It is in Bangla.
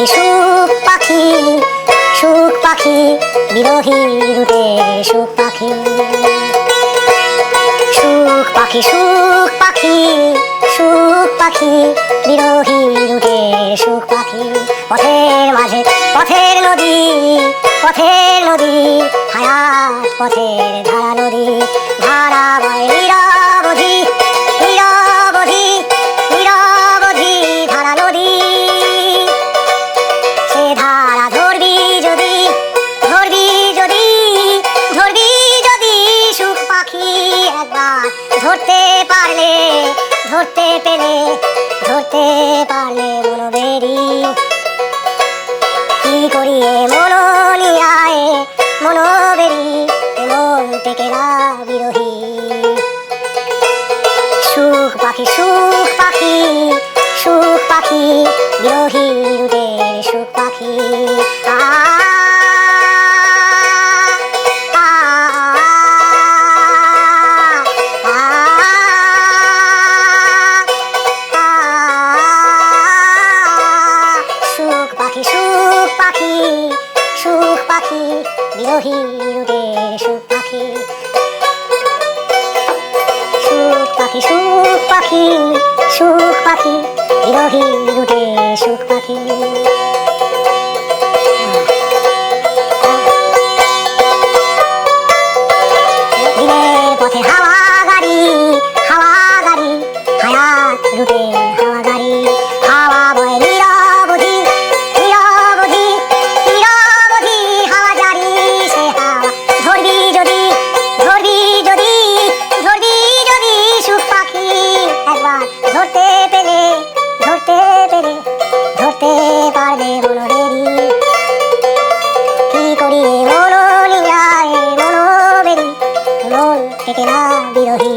পাখি, সুখ পাখি সুখ পাখি বিরোহী রুটে সুখ পাখি। সুখ পাখি সুখ পাখি সুখ পাখি বিরোহী রুটে সুখ পাখি। পথের মাঝে, পথের নদী পথের নদী, হায়াত পথের ধারা নদী, ধারা বয় ধরতে পারলে, ধরতে পেলে, ধরতে পারলে মনোবেরি। কি করিয়ে মনো নিয়ায় মনোবেরি মন থেকে না বিরোহী সুখ পাখি সুখ পাখি সুখ পাখি বিরোহী রুটে বিরোহী রুটে সুখ পাখি। সুখ পাখি সুখ পাখি সুখ পাখি বিরোহী রুটে সুখ পাখি। ধরতে পেলে ধরতে পেলে, ধরতে পারবে মনোবেরি কি করি মন নিয়ায় মনোবেরি মন থেকে না বিরোহী